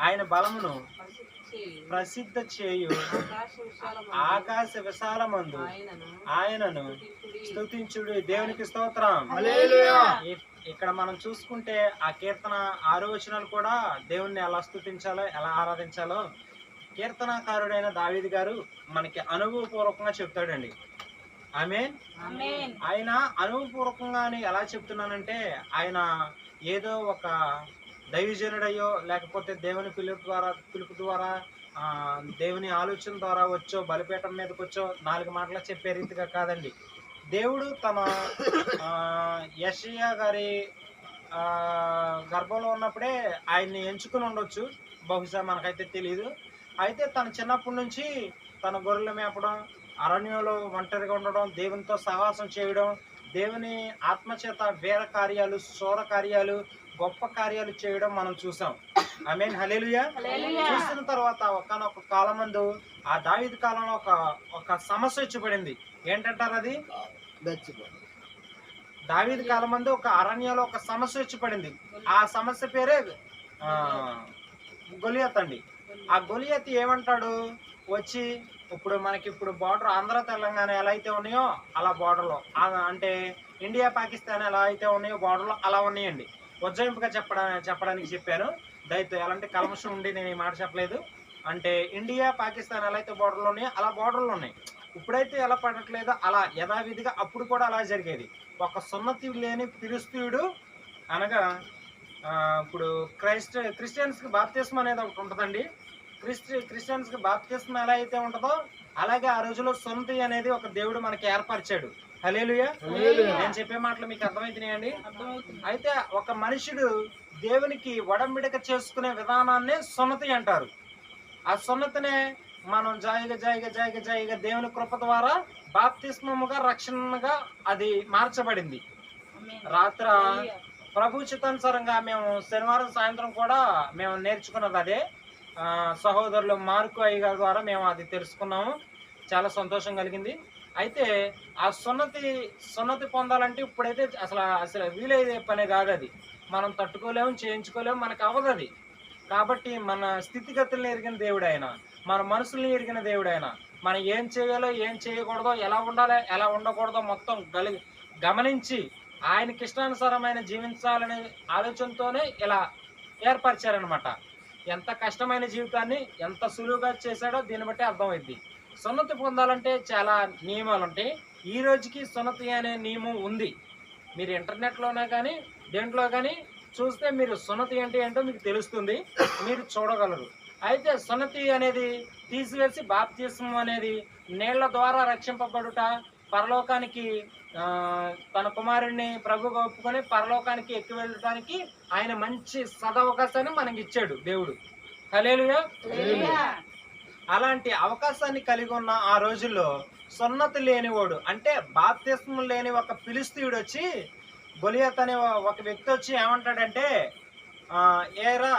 ఆయన బలమును ప్రసిద్ధి చేయు ఆకాశ విశాలమందు ఆయనను ఆయనను స్తుతించుడి. స్తుతించుడు దేవునికి స్తోత్రం. ఇక్కడ మనం చూసుకుంటే ఆ కీర్తన ఆరో వచనాలు కూడా దేవుణ్ణి ఎలా స్తుతించాలో ఎలా ఆరాధించాలో కీర్తనాకారుడైన దావీద్ గారు మనకి అనుభవపూర్వకంగా చెప్తాడండి. ఆమె ఆమేన్. ఆయన అనుభవపూర్వకంగా అని ఎలా చెప్తున్నానంటే ఆయన ఏదో ఒక దైవజనుడయ్యో లేకపోతే దేవుని పిలుపు ద్వారా పిలుపు ద్వారా దేవుని ఆలోచన ద్వారా వచ్చో బలిపీఠం మీదకి వచ్చో నాలుగు మాటలు చెప్పే రీతిగా కాదండి. దేవుడు తన యశయ్య గారి గర్భంలో ఉన్నప్పుడే ఆయన్ని ఎంచుకుని ఉండొచ్చు. బహుశా మనకైతే తెలియదు అయితే తన చిన్నప్పటి నుంచి తన గొర్రెలు మేపడం అరణ్యంలో ఒంటరిగా ఉండడం దేవునితో సహవాసం చేయడం దేవుని ఆత్మచేత వీర కార్యాలు శోర కార్యాలు గొప్ప కార్యాలు చేయడం మనం చూసాం. ఐ మీన్ హలేలుయా చూసిన తర్వాత ఒకనొక కాలం మందు ఆ దావీదు కాలంలో ఒక ఒక సమస్య వచ్చి పడింది ఏంటంటారు అది? దావీదు కాలం మందు ఒక అరణ్యంలో ఒక సమస్య వచ్చి పడింది ఆ సమస్య పేరే గొలియత్ అండి. ఆ గొలియత్ ఏమంటాడు? వచ్చి ఇప్పుడు మనకి ఇప్పుడు బార్డర్ ఆంధ్ర తెలంగాణ ఎలా అయితే ఉన్నాయో అలా బార్డర్లో అంటే ఇండియా పాకిస్తాన్ ఎలా అయితే ఉన్నాయో బార్డర్లో అలా ఉన్నాయండి. ఉజ్జయింపుగా చెప్పడా చెప్పడానికి చెప్పాను. దయతో ఎలాంటి కల్మషం ఉండి నేను ఈ మాట చెప్పలేదు. అంటే ఇండియా పాకిస్తాన్ ఎలా అయితే బార్డర్లో ఉన్నాయో అలా బార్డర్లు ఉన్నాయి. ఇప్పుడైతే ఎలా పడట్లేదో అలా యథావిధిగా అప్పుడు కూడా అలా జరిగేది. ఒక సున్నతి లేని ఫిలిస్తీయుడు అనగా ఇప్పుడు క్రైస్ట క్రిస్టియన్స్కి బాప్తిస్మ అనేది ఒకటి ఉంటుందండి. క్రిస్టి క్రిస్టియన్స్కి బాప్తిస్మ ఎలా అయితే ఉంటుందో అలాగే ఆ రోజులో సొంతి అనేది ఒక దేవుడు మనకి ఏర్పరిచాడు. హలేలుయా. నేను చెప్పే మాటలు మీకు అర్థమవుతున్నాయండి. అయితే ఒక మనుషుడు దేవునికి వడంబిడక చేసుకునే విధానాన్నే సున్నతి అంటారు. ఆ సున్నతినే మనం జాయిగా జాయిగా జాయిగా జాయిగా దేవుని కృప ద్వారా బాప్తిస్మముగా రక్షణగా అది మార్చబడింది. రాత్ర ప్రభు చిత్తానుసారంగా మేము శనివారం సాయంత్రం కూడా మేము నేర్చుకున్నది అదే. సహోదరులు మార్కు అయ్య గారి ద్వారా మేము అది తెలుసుకున్నాము. చాలా సంతోషం కలిగింది. అయితే ఆ సున్నతి సున్నతి పొందాలంటే ఇప్పుడైతే అసలు అసలు వీలయ్యే పనే కాదు అది. మనం తట్టుకోలేము చేయించుకోలేము మనకు అవ్వదు అది. కాబట్టి మన స్థితిగతులను ఎరిగిన దేవుడు ఆయన మన మనసుల్ని ఎరిగిన దేవుడు ఆయన మనం ఏం చేయాలో ఏం చేయకూడదో ఎలా ఉండాలో ఎలా ఉండకూడదో మొత్తం గలి గమనించి ఆయనకి ఇష్టానుసారమైన జీవించాలనే ఆలోచనతోనే ఇలా ఏర్పరిచారనమాట ఎంత కష్టమైన జీవితాన్ని ఎంత సులువుగా చేశాడో దీన్ని బట్టి అర్థమైంది సున్నతి పొందాలంటే చాలా నియమాలు ఉంటాయి ఈ రోజుకి సున్నతి అనే నియమం ఉంది. మీరు ఇంటర్నెట్లోనే కానీ దేంట్లో కానీ చూస్తే మీరు సున్నతి అంటే ఏంటో మీకు తెలుస్తుంది. మీరు చూడగలరు. అయితే సున్నతి అనేది తీసివేసి బాప్తిస్మం అనేది నీళ్ళ ద్వారా రక్షింపబడుట పరలోకానికి తన కుమారుడిని ప్రభుగా ఒప్పుకొని పరలోకానికి ఎక్కి వెళ్ళడానికి ఆయన మంచి సదవకాశాన్ని మనకి ఇచ్చాడు దేవుడు. హలేలుగా అలాంటి అవకాశాన్ని కలిగి ఉన్న ఆ రోజుల్లో సున్నతి లేనివాడు అంటే బాప్తిస్మం లేని ఒక ఫిలిస్తీయుడు వచ్చి గొలియత్ అనే ఒక వ్యక్తి వచ్చి ఏమంటాడంటే ఆ, ఏరా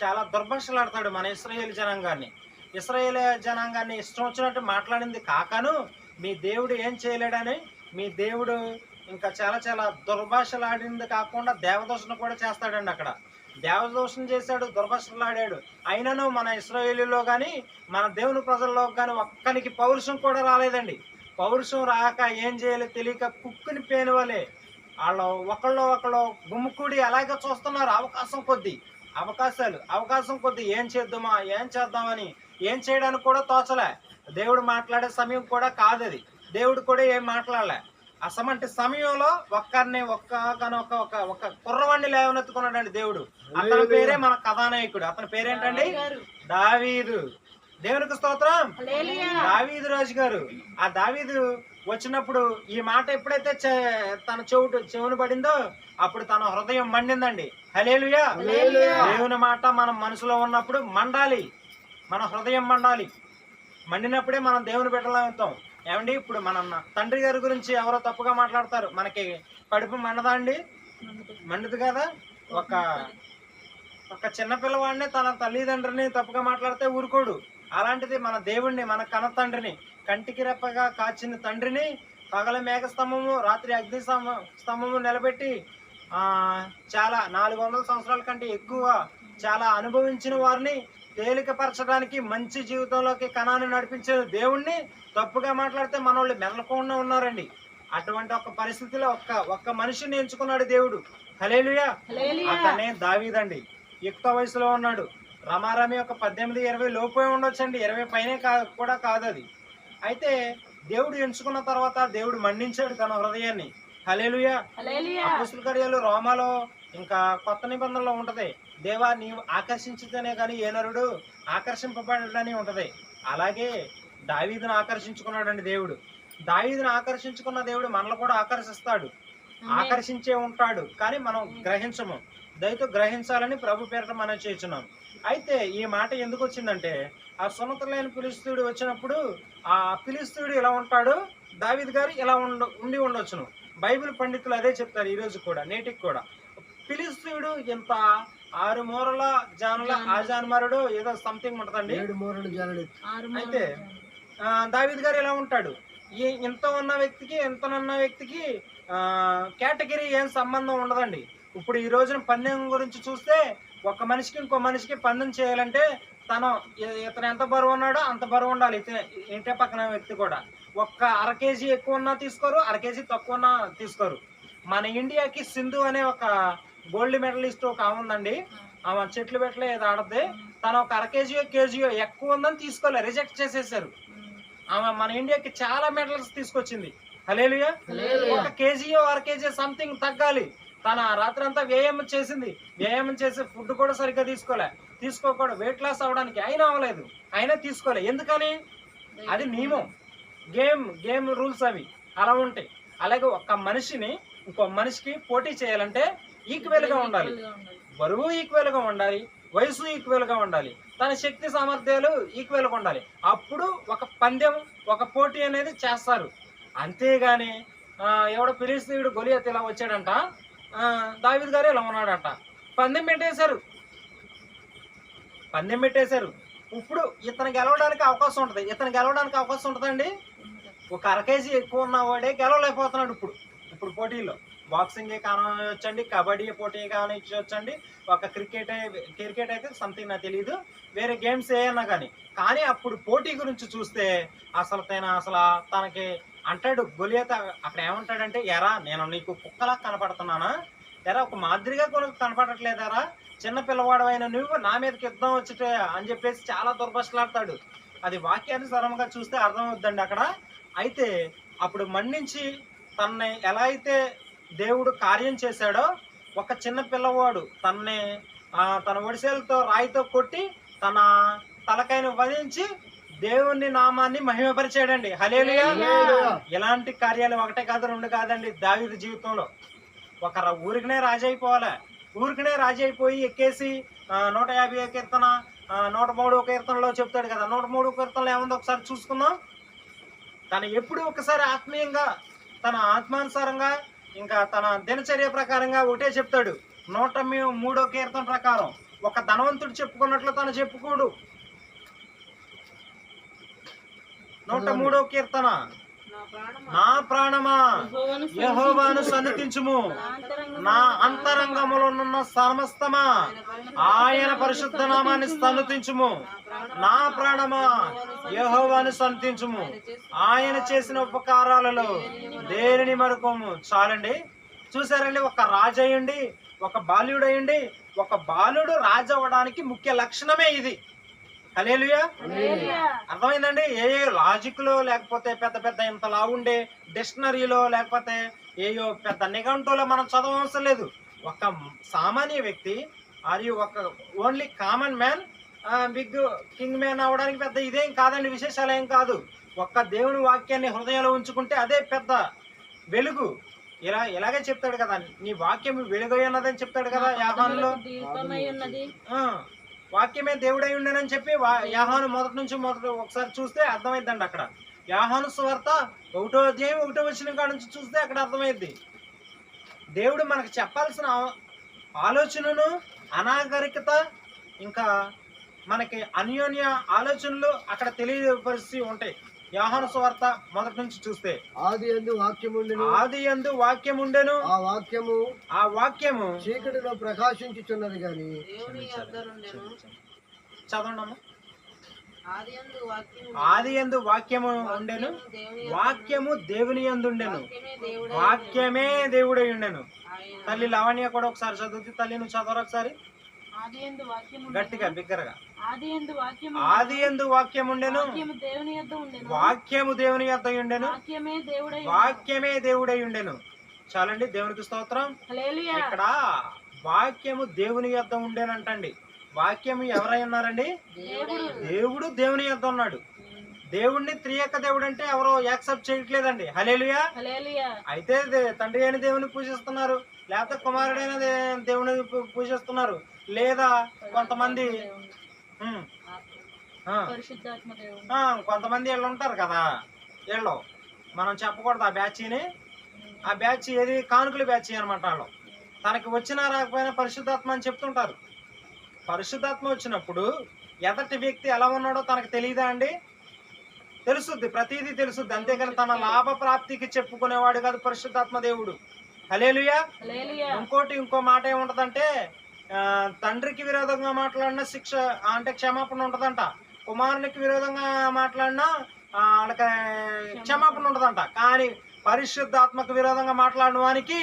చాలా దుర్భాషలాడతాడు మన ఇస్రాయేల్ జనాంగాన్ని. ఇస్రాయేల్ జనాంగాన్ని ఇష్టం వచ్చినట్టు మాట్లాడింది కాకను మీ దేవుడు ఏం చేయలేడని మీ దేవుడు ఇంకా చాలా చాలా దుర్భాషలాడింది కాకుండా దేవదోషణ కూడా చేస్తాడండి అక్కడ. దేవదోషణ చేశాడు దుర్భాషలాడాడు. అయినను మన ఇస్రాయేలీలో కానీ మన దేవుని ప్రజల్లో కానీ ఒక్కనికి పౌరుషం కూడా రాలేదండి. పౌరుషం రాక ఏం చేయాలో తెలియక కుక్కుని పేని వాళ్ళే. వాళ్ళు ఒకళ్ళు ఒకళ్ళు గుమ్ముకుడి అలాగే చూస్తున్నారు అవకాశం కొద్దీ. అవకాశాలు అవకాశం కొద్దీ ఏం చేద్దామా ఏం చేద్దామని ఏం చేయడానికి కూడా తోచలే. దేవుడు మాట్లాడే సమయం కూడా కాదు అది దేవుడు కూడా ఏం మాట్లాడలే. అసమంటి సమయంలో ఒక్కరిని ఒక్క ఒక ఒక ఒక కుర్రవాణ్ణి లేవనెత్తుకున్నాడండి దేవుడు. అతని పేరే మన కథానాయకుడు. అతని పేరేంటండి? దావీదు దేవునికి స్తోత్రం. దావీదు రాజు గారు ఆ దావీదు వచ్చినప్పుడు ఈ మాట ఎప్పుడైతే చె- తన చెవుటు చెవును పడిందో అప్పుడు తన హృదయం మండిందండి. హలేలుయా హల్లెలూయా. దేవుని మాట మనం మనసులో ఉన్నప్పుడు మండాలి. మన హృదయం మండాలి. మండినప్పుడే మనం దేవుని బిడ్డలా అవుతాం. ఏమండి? ఇప్పుడు మన తండ్రి గారి గురించి ఎవరో తప్పుగా మాట్లాడతారు. మనకి కడుపు మండదా అండి? మండదు కదా? ఒక ఒక చిన్న పిల్లవాడిని తన తల్లిదండ్రిని తప్పుగా మాట్లాడితే ఊరుకోడు. అలాంటిది మన దేవుణ్ణి మన కన తండ్రిని కంటికి రెప్పగా కాచిన తండ్రిని పగల మేఘ స్తంభము రాత్రి అగ్ని స్తంభము నిలబెట్టి చాలా నాలుగు వందల సంవత్సరాల కంటే ఎక్కువ చాలా అనుభవించిన వారిని తేలికపరచడానికి మంచి జీవితంలోకి కణాన్ని నడిపించే దేవుణ్ణి తప్పుగా మాట్లాడితే మన వాళ్ళు మెదలకుండా ఉన్నారండి. అటువంటి ఒక పరిస్థితిలో ఒక్క ఒక్క మనిషిని ఎంచుకున్నాడు దేవుడు. హలేలుయా. అతనే దావీదండి. యుక్త వయసులో ఉన్నాడు. రమారమి ఒక పద్దెనిమిది ఇరవై లోపే ఉండొచ్చండి. ఇరవై పైనే కా కూడా కాదు అది అయితే దేవుడు ఎంచుకున్న తర్వాత దేవుడు మండించాడు తన హృదయాన్ని. హలేలుయా. అపోస్తుల కార్యాలు రోమాలో ఇంకా కొత్త నిబంధనలో ఉంటది. దేవా నీవు ఆకర్షించితేనే కానీ ఏ నరుడు ఆకర్షింపబడని ఉంటది. అలాగే దావీదును ఆకర్షించుకున్నాడండి దేవుడు. దావీదును ఆకర్షించుకున్న దేవుడు మనల్ని కూడా ఆకర్షిస్తాడు. ఆకర్షించే ఉంటాడు కానీ మనం గ్రహించము. దయతో గ్రహించాలని ప్రభు పేరట మనం చేస్తున్నాం. అయితే ఈ మాట ఎందుకు వచ్చిందంటే ఆ సున్నత లేని పిలిస్తూడు వచ్చినప్పుడు ఆ పిలిస్తూడు ఇలా ఉంటాడు? దావీద్ గారు ఇలా ఉండ ఉండి ఉండొచ్చును. బైబిల్ పండితులు అదే చెప్తారు ఈ రోజు కూడా నేటికి కూడా. పిలిస్తూడు ఇంత ఆరు మూరల జానుల ఆజాన్మరుడు ఏదో సంథింగ్ ఉంటుందండి. ఏడు మూరలు జరడు ఆరు మూరలు అయితే దావీద్ గారు ఎలా ఉంటాడు? ఈ ఇంత ఉన్న వ్యక్తికి ఇంత ఉన్న వ్యక్తికి కేటగిరీ ఏం సంబంధం ఉండదండి. ఇప్పుడు ఈ రోజున పందెం గురించి చూస్తే ఒక మనిషికి ఇంకో మనిషికి పందెం చేయాలంటే తను ఇతను ఎంత బరువు ఉన్నాడో అంత బరువు ఉండాలి. ఇతను ఇంటే పక్కన వ్యక్తి కూడా. ఒక్క అర కేజీ ఎక్కువ ఉన్నా తీసుకోరు అర కేజీ తక్కువ ఉన్నా తీసుకోరు. మన ఇండియాకి సింధు అనే ఒక గోల్డ్ మెడలిస్ట్ ఒక ఆమె ఉందండి. ఆమె చెట్లు పెట్టలే ఏదో ఆడద్ది. తను ఒక అర కేజీ కేజీ ఎక్కువ ఉందని తీసుకోలే రిజెక్ట్ చేసేసారు. ఆమె మన ఇండియాకి చాలా మెడల్స్ తీసుకొచ్చింది. హలేలుయా ఒక కేజీ అర కేజీ సంథింగ్ తగ్గాలి. తన రాత్రి అంతా వ్యాయామం చేసింది. వ్యాయామం చేసి ఫుడ్ కూడా సరిగ్గా తీసుకోలే. తీసుకోకూడదు వెయిట్ లాస్ అవడానికి అయినా అవ్వలేదు. అయినా తీసుకోలే. ఎందుకని? అది నియమం. గేమ్ గేమ్ రూల్స్ అవి. అలా ఉంటాయి. అలాగే ఒక మనిషిని ఇంకో మనిషికి పోటీ చేయాలంటే ఈక్వల్గా ఉండాలి. బరువు ఈక్వల్గా ఉండాలి వయసు ఈక్వల్గా ఉండాలి తన శక్తి సామర్థ్యాలు ఈక్వల్గా ఉండాలి. అప్పుడు ఒక పందెం ఒక పోటీ అనేది చేస్తారు. అంతేగాని ఎవడో ఫిలిస్తీయుడు గొలియత్ ఇలా వచ్చాడంట దావీద్ గారు ఇలా ఉన్నాడంట. పందెం పెట్టేశారు. పందెం పెట్టేశారు. ఇప్పుడు ఇతను గెలవడానికి అవకాశం ఉంటుంది. ఇతను గెలవడానికి అవకాశం ఉంటుందండి? ఒక అర కేజీ ఎక్కువ ఉన్నవాడే గెలవలేకపోతున్నాడు ఇప్పుడు. ఇప్పుడు పోటీలో బాక్సింగ్ కానివ్వచ్చండి కబడ్డీ పోటీ కానివ్వచ్చండి ఒక క్రికెట్ క్రికెట్ అయితే సంథింగ్ నాకు తెలియదు వేరే గేమ్స్ ఏమన్నా కానీ కానీ అప్పుడు పోటీ గురించి చూస్తే అసలు తన అసలు తనకి అంటాడు గొలియత అక్కడ ఏమంటాడంటే ఎరా నేను నీకు కుక్కలా కనపడుతున్నానా? ఎరా ఒక మాదిరిగా కొనుక్కు కనపడట్లేదరా? చిన్న పిల్లవాడు నువ్వు నా మీదకి యుద్ధం వచ్చితే అని చెప్పేసి చాలా దుర్భషలాడతాడు. అది వాక్యానుసారంగా చూస్తే అర్థమవుద్దండి అక్కడ. అయితే అప్పుడు మన్నించి తనని ఎలా అయితే దేవుడు కార్యం చేశాడో ఒక చిన్న పిల్లవాడు తనని తన ఒడిసేలతో రాయితో కొట్టి తన తలకాయను వధించి దేవుని నామాన్ని మహిమపరిచాడండి. హలేలుయా. ఇలాంటి కార్యాలు ఒకటే కాదు రెండు కాదండి దావీదు జీవితంలో. ఒక ఊరికనే రాజు అయిపోవాలి? ఊరికనే రాజు అయిపోయి ఎక్కేసి నూట యాభై కీర్తన నూట మూడు కీర్తనలో చెప్తాడు కదా. నూట మూడు కీర్తనలో ఏముందో ఒకసారి చూసుకుందాం. తను ఎప్పుడు ఒకసారి ఆత్మీయంగా తన ఆత్మానుసారంగా ఇంకా తన దినచర్య ప్రకారంగా ఒకటే చెప్తాడు. నూట మూడో కీర్తన ప్రకారం ఒక ధనవంతుడు చెప్పుకున్నట్లు తను చెప్పుకోడు. నూట మూడో కీర్తన. నా ప్రాణమా, యహోవాను సన్నిధించుము. నా అంతరంగములోనున్న సమస్తమా? ఆయన పరిశుద్ధ నామాన్ని సన్నిధించుము. నా ప్రాణమా? యహోవాను సన్నిధించుము. ఆయన చేసిన ఉపకారాలలో దేనిని మరుకోము? చాలండి. చూసారండి ఒక రాజు అయ్యండి ఒక బాలుడు అయ్యండి ఒక బాలుడు రాజు అవ్వడానికి ముఖ్య లక్షణమే ఇది. హలేలుయా. అర్థమైందండి? ఏ ఏ లాజిక్లో లేకపోతే పెద్ద పెద్ద ఇంత లావుండే డిక్షనరీలో లేకపోతే ఏయో పెద్ద నిఘంటులో మనం చదవవసరం లేదు. ఒక సామాన్య వ్యక్తి మరియు ఒక only common man big king man అవడానికి పెద్ద ఇదేం కాదండి విశేషాలు ఏం కాదు. ఒక్క దేవుని వాక్యాన్ని హృదయంలో ఉంచుకుంటే అదే పెద్ద వెలుగు. ఇలా ఇలాగే చెప్తాడు కదా నీ వాక్యం వెలుగు అన్నదని చెప్తాడు కదా యాహానులో వాక్యమే దేవుడై ఉండనని చెప్పి వా- యాహాను మొదటి నుంచి మొదటి ఒకసారి చూస్తే అర్థమైద్దండి అక్కడ. యాహాను సువార్త ఒకటో అధ్యాయం ఒకటో వచ్చిన కాడ నుంచి చూస్తే అక్కడ అర్థమైద్ది దేవుడు మనకు చెప్పాల్సిన ఆలోచనను అనాగరికత ఇంకా మనకి అన్యోన్య ఆలోచనలు అక్కడ తెలియపరిచి ఉంటాయి. యోహాను సువార్త మొదటి నుంచి చూస్తే ఆది ఎందు వాక్యముండెను. ఆది యందు వాక్యం ఉండెను ఆ వాక్యము ఆ వాక్యము చీకటిలో ప్రకాశించుచున్నది గాని. చదవండమ్మా. ఆది యందు వాక్యము ఉండెను. వాక్యము దేవుని యందు ఉండెను. వాక్యమే దేవుడు ఉండెను. తల్లి లవణ్య కూడా ఒకసారి చదువుతుంది తల్లి నువ్వు చదవరు ఒకసారి? గట్టిగా బిగ్గరగా. ఆది యందు వాక్యం ఉండెను. వాక్యము దేవుని యొద్ద ఉండెను. వాక్యము దేవుడై ఉండెను. చాలండి దేవునికి స్తోత్రం. ఇక్కడ వాక్యము దేవుని యొద్ద ఉండేనంటండి. వాక్యము ఎవరై ఉన్నారండి? దేవుడు. దేవుని యొద్ద ఉన్నాడు. దేవుణ్ణి త్రియక దేవుడు అంటే ఎవరో యాక్సెప్ట్ చేయట్లేదండి. హలేలుయా అయితే తండ్రి అయిన దేవుని పూజిస్తున్నారు. లేకపోతే కుమారుడైన దేవుని పూజిస్తున్నారు. లేదా కొంతమంది కొంతమంది వీళ్ళు ఉంటారు కదా వీళ్ళు. మనం చెప్పకూడదు ఆ బ్యాచ్ని. ఆ బ్యాచ్ ఏది? కానుకల బ్యాచ్ అనమాట వాళ్ళు. తనకి వచ్చినా రాకపోయినా పరిశుద్ధాత్మ అని చెప్తుంటారు. పరిశుద్ధాత్మ వచ్చినప్పుడు ఎదటి వ్యక్తి ఎలా ఉన్నాడో తనకు తెలియదా అండి? తెలుసుద్ది ప్రతిదీ తెలుసుద్ది. అంతేకాని తన లాభ ప్రాప్తికి చెప్పుకునేవాడు కాదు పరిశుద్ధాత్మ దేవుడు. హలేలుయా ఇంకోటి ఇంకో మాట ఏముంటదంటే తండ్రికి విరోధంగా మాట్లాడిన శిక్ష అంటే క్షమాపణ ఉంటుందంట. కుమారునికి విరోధంగా మాట్లాడినా ఆ, వాళ్ళకి క్షమాపణ ఉంటుందంట. కానీ పరిశుద్ధాత్మకు విరోధంగా మాట్లాడిన వానికి